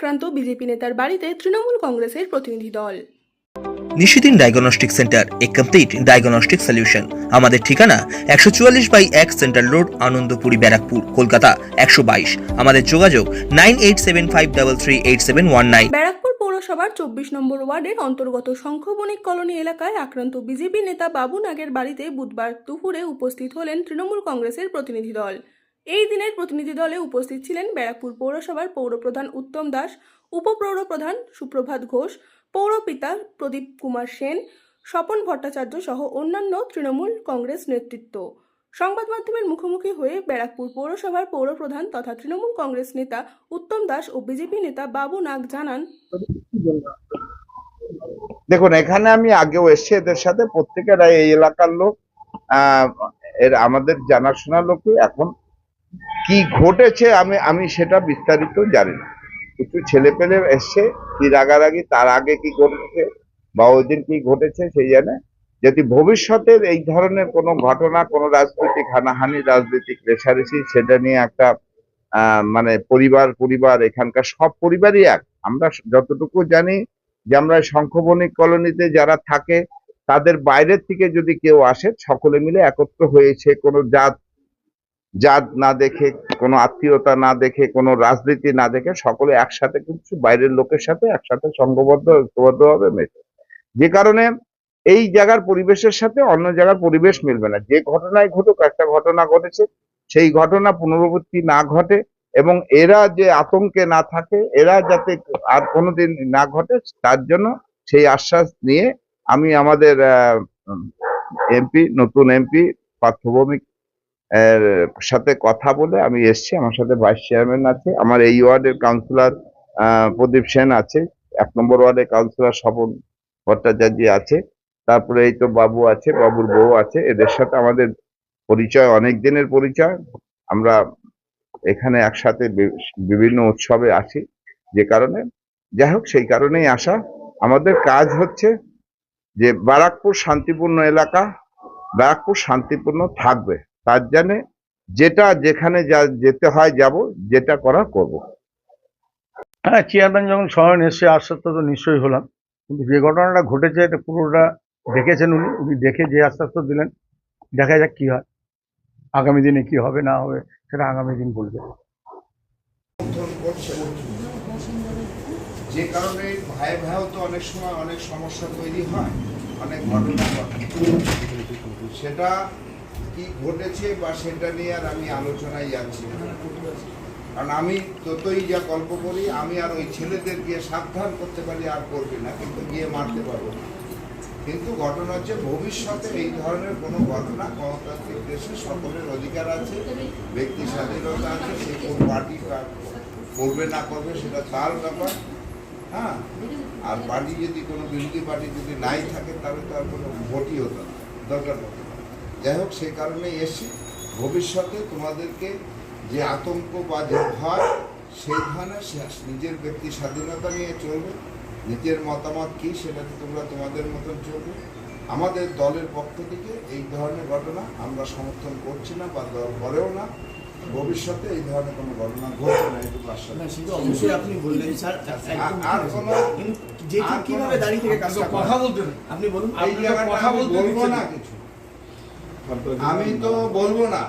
আক্রান্ত বিজেপি নেতার বাড়িতে তৃণমূল কংগ্রেসের প্রতিনিধি দল। Nishidin diagnostic centre a complete diagnostic solution আমাদের ঠিকানা একশো চুয়াল্লিশ বাই এক সেন্ট্রাল রোড আনন্দপুরি ব্যারাকপুর কলকাতা একশো বাইশ। আমাদের যোগাযোগ nine eight seven five double three eight seven one nine. Barrackpore পৌরসভার চব্বিশ নম্বর ওয়ার্ডের অন্তর্গত শঙ্খবণিক কলোনি এলাকায় আক্রান্ত বিজেপি নেতা বাবু নাগের বাড়িতে বুধবার দুপুরে উপস্থিত হলেন তৃণমূল কংগ্রেসের প্রতিনিধি দল। এই দিনের প্রতিনিধি দলে উপস্থিত ছিলেন ব্যারাকপুর পৌরসভার পৌরপ্রধান উত্তম দাস, উপপৌরপ্রধান সুপ্রভাত ঘোষ, পৌরপিতা প্রদীপ কুমার সেন, স্বপন ভট্টাচার্য সহ অন্যান্য তৃণমূল কংগ্রেস নেতৃত্ব। সংবাদ মাধ্যমের মুখোমুখি হয়ে ব্যারাকপুর পৌরসভার পৌরপ্রধান তথা তৃণমূল কংগ্রেস নেতা উত্তম দাস ও বিজেপি নেতা বাবু নাগ জানান, দেখুন, এখানে আমি আগেও এসেছি এদের সাথে। প্রত্যেকেরা এই এলাকার লোক। এর আমাদের জানাশোনা লোকই। এখন কি ঘটেছে আমি আমি সেটা বিস্তারিত জানি না। কিছু ছেলে পেলে এসছে, কি রাগারাগি, তার আগে কি ঘটেছে, বা ওই দিন কি ঘটেছে সেই জানে। যদি ভবিষ্যতে এই ধরনের কোনো ঘটনা, কোনো রাজনৈতিক হানাহানি, রাজনৈতিক রেশারেশি, সেটা নিয়ে একটা মানে পরিবার পরিবার, এখানকার সব পরিবারই এক। আমরা যতটুকু জানি যে আমরা শঙ্খবণিক কলোনিতে যারা থাকে, তাদের বাইরের থেকে যদি কেউ আসে, সকলে মিলে একত্র হয়েছে, কোনো জাত জাত না দেখে, কোনো আত্মীয়তা না দেখে, কোনো রাজনীতি না দেখে সকলে একসাথে কিন্তু বাইরের লোকের সাথে একসাথে সংঘবদ্ধ ঐক্যবদ্ধভাবে মেশে যে কারণে এই জায়গার পরিবেশের সাথে অন্য জায়গার পরিবেশ মিলবে না। যে ঘটনায় ঘটুক, একটা ঘটনা ঘটেছে, সেই ঘটনা পুনরাবৃত্তি না ঘটে এবং এরা যে আতঙ্কে না থাকে, এরা যাতে আর কোনোদিন না ঘটে, তার জন্য সেই আশ্বাস নিয়ে আমি আমাদের এমপি, নতুন এমপি, পার্থভৌমিক এর সাথে কথা বলে আমি এসেছি, আমার সাথে ভাইস চেয়ারম্যান আছে, আমার এই ওয়ার্ডের কাউন্সিলর প্রদীপ সেন আছে, এক নম্বর ওয়ার্ডের কাউন্সিলর স্বপন ভট্টাচার্য আছে, তারপরে এই তো বাবু আছে, বাবুর বউ আছে, এদের সাথে আমাদের পরিচয়, অনেক দিনের পরিচয়, আমরা এখানে একসাথে বিভিন্ন উৎসবে আসি যে কারণে, যাই হোক সেই কারণেই আসা, আমাদের কাজ হচ্ছে যে ব্যারাকপুর শান্তিপূর্ণ এলাকা, ব্যারাকপুর শান্তিপূর্ণ থাকবে। তার জানে যেটা যেখানে যা যেতে হয় যাব যেটা করা করব। হ্যাঁ চেয়ারম্যান যখন শহরে এসে আশ্বস্ত তো নিশ্চয়ই হলাম। কিন্তু যে ঘটনাটা ঘটেছে এটা পুরোটা দেখেছেন উনি। উনি দেখে যে আশ্বস্ত দিলেন দেখা যাক কি হয়। আগামী দিনে কি হবে না হবে সেটা আগামী দিন বলবে। যে কারণে ভাই ভাইও তো অনেক সময় অনেক সমস্যা তৈরি হয় অনেক ঘটনা ঘটে। সেটা কি ঘটেছে বা সেটা নিয়ে আর আমি আলোচনায় যাচ্ছি কারণ আমি ততই যা গল্প করি, আমি আর ওই ছেলেদের গিয়ে সাবধান করতে পারি আর করবে না, কিন্তু গিয়ে মারতে পারব কিন্তু ঘটনা হচ্ছে ভবিষ্যতে এই ধরনের কোনো ঘটনা গণতান্ত্রিক দেশে সকলের অধিকার আছে, ব্যক্তি স্বাধীনতা আছে, সে কোন পার্টি করবে না করবে, সেটা তার ব্যাপার। হ্যাঁ? আর পার্টি যদি কোনো বিরোধী পার্টি যদি নাই থাকে, তাহলে তো আর কোনো ভোটই হতো না। দরকার যাই হোক সেই কারণে এসে ভবিষ্যতে তোমাদেরকে যে আতঙ্ক বা যে ভয় সেই ধরনের নিজের ব্যক্তি স্বাধীনতা নিয়ে চলবে। নিজের মতামত কী সেটাতে তোমরা তোমাদের মতন চলবে। আমাদের দলের পক্ষ থেকে এই ধরনের ঘটনা আমরা সমর্থন করছি না বা দল করেও না। ভবিষ্যতে এই ধরনের কোনো ঘটনা ঘটবে না এটুকু আশ্বাস অবশ্যই আপনি বললেন। স্যার আর কোনো যে কীভাবে দাঁড়িয়ে থেকে কথা বলতেন আপনি বলুন। এই জায়গাটা বলব না কিছু। আমি তো বলব না।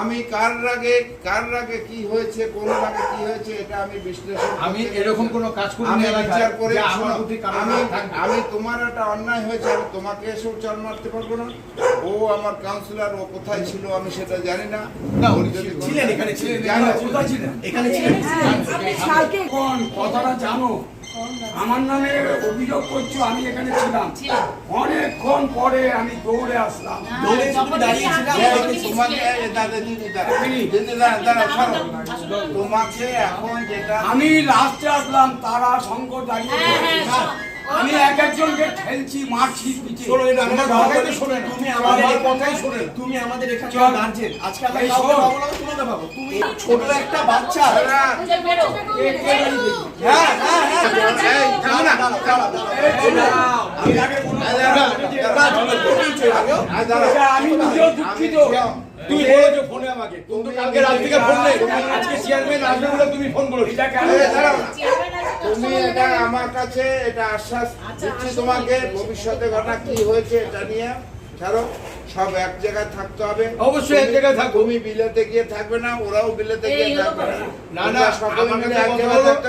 আমি কার রাগে কার রাগে কি হয়েছে? কোন রাগে কি হয়েছে এটা আমি বিশ্লেষণ আমি এরকম। কোনো কাজ করি আমি বিচার করে আমি আমি তোমার একটা অন্যায় হয়েছে আমি তোমাকে এসেও চাল মারতে পারব না। ও আমার কাউন্সিলর ও কোথায় ছিল আমি সেটা জানি না। না, উনি ছিলেন এখানে ছিলেন কোথায় ছিলেন এখানে ছিলেন। কথাটা জানো আমার নামে অভিযোগ করছ আমি এখানে ছিলাম। অনেকক্ষণ পরে আমি দৌড়ে আসলাম। তোমাকে এখন যেটা আমি লাস্টে আসলাম তারা শঙ্কর দাঁড়িয়ে হ্যাঁ, হ্যাঁ, আমি এক একজনকে ঠেলছি মারছি পিটিয়ে। শোনো, এটা আমার কথাই তো শোনে তুমি আমার আমাদের কথাই শোনে তুমি আমাদের চল। এখানকার গার্জেন আজকে আমরা এই কাউকে পাবো না তোমাকে পাবো তুমি ছোট একটা বাচ্চা হ্যাঁ হ্যাঁ হ্যাঁ দাঁড়া, দাঁড়া, দাঁড়া, দাঁড়া। আমি আমি নিজেও দুঃখিত তুই বলেছ ফোনে আমাকে কিন্তু কালকে রাত থেকে ফোন নেই আজকে চেয়ারম্যান আসবে বলে তুমি ফোন কেন তুমি এটা আমার কাছে এটা আশ্বাস দিচ্ছি তোমাকে। ভবিষ্যতে ঘটনা কি হয়েছে এটা নিয়ে। ছাড়ো সব এক জায়গায় থাকতে হবে। অবশ্যই এক জায়গায় থাকব। তুমি বিলেতে গিয়ে থাকবে না ওরাও বিলেতে গিয়ে থাকবে না। না, সকলে মিলে এক জায়গায় থাকতে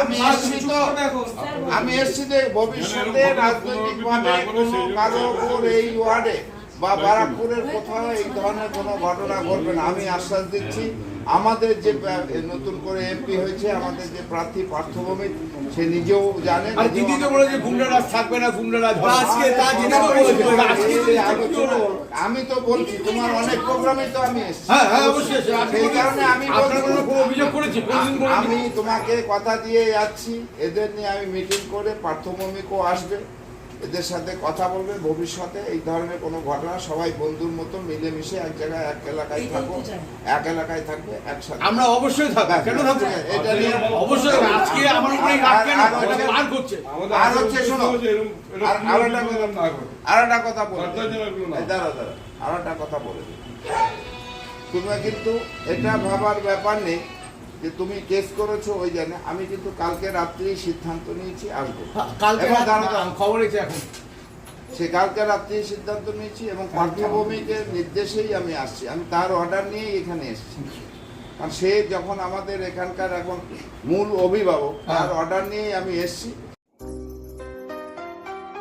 আমি এসছি তো আমি এসছি যে ভবিষ্যতে রাজনৈতিক ভাবে কোনো কারও এই ওয়ার্ডে বা বারাকপুরের কোথাও এই ধরনের কোনো ঘটনা ঘটবে না। আমি আশ্বাস দিচ্ছি। আমাদের যে নতুন করে এমপি হয়েছে আমাদের যে প্রার্থী পার্থভূমি সে নিজেও জানে দিদি তো গুন্ডারাজ থাকবে না গুন্ডারাজ আমি তো বলছি তোমার অনেক প্রোগ্রামে তো আমি এসেছি। হ্যাঁ হ্যাঁ সেই কারণে আমি? আমি তোমাকে কথা দিয়ে যাচ্ছি এদের নিয়ে আমি মিটিং করে পার্থভূমিকও আসবে। এদের সাথে কথা বলবে ভবিষ্যতে এই ধরনের কোনো ঘটনা সবাই বন্ধুর মতো মিলেমিশে এক জায়গায় এক এলাকায় থাকব এক এলাকায় থাকবে একসাথে। আমরা অবশ্যই থাকব কেন থাকব এটা নিয়ে অবশ্যই আজকে আমার উপরে রাগ কেন আর- আর- এটা পার করছে। আর হচ্ছে শোনো আর একটা কথা আর একটা কথা বলে। দাঁড়া দাঁড়া আর একটা কথা বলে দিই। তুমি কিন্তু এটা ভাবার ব্যাপার নেই। যে তুমি কেস করেছ ওই জানে আমি কিন্তু কালকে রাত্রি সিদ্ধান্ত নিয়েছি আসব। কালকে দাঁড়া, দাঁড়া। খবর এখন। সে কালকে রাত্রি সিদ্ধান্ত নিয়েছি এবং পার্থভূমিকের নির্দেশেই আমি আসছি। আমি তার অর্ডার নিয়েই এখানে এসেছি। কারণ সে যখন আমাদের এখানকার এখন মূল অভিভাবক তার অর্ডার নিয়েই আমি এসেছি।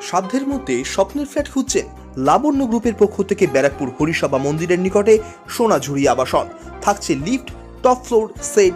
সাধ্যের মধ্যে স্বপ্নের ফ্ল্যাট খুঁজছেন লাবণ্য গ্রুপের পক্ষ থেকে ব্যারাকপুর হরিসভা মন্দিরের নিকটে সোনাঝুরি আবাসন। থাকছে lift top floor set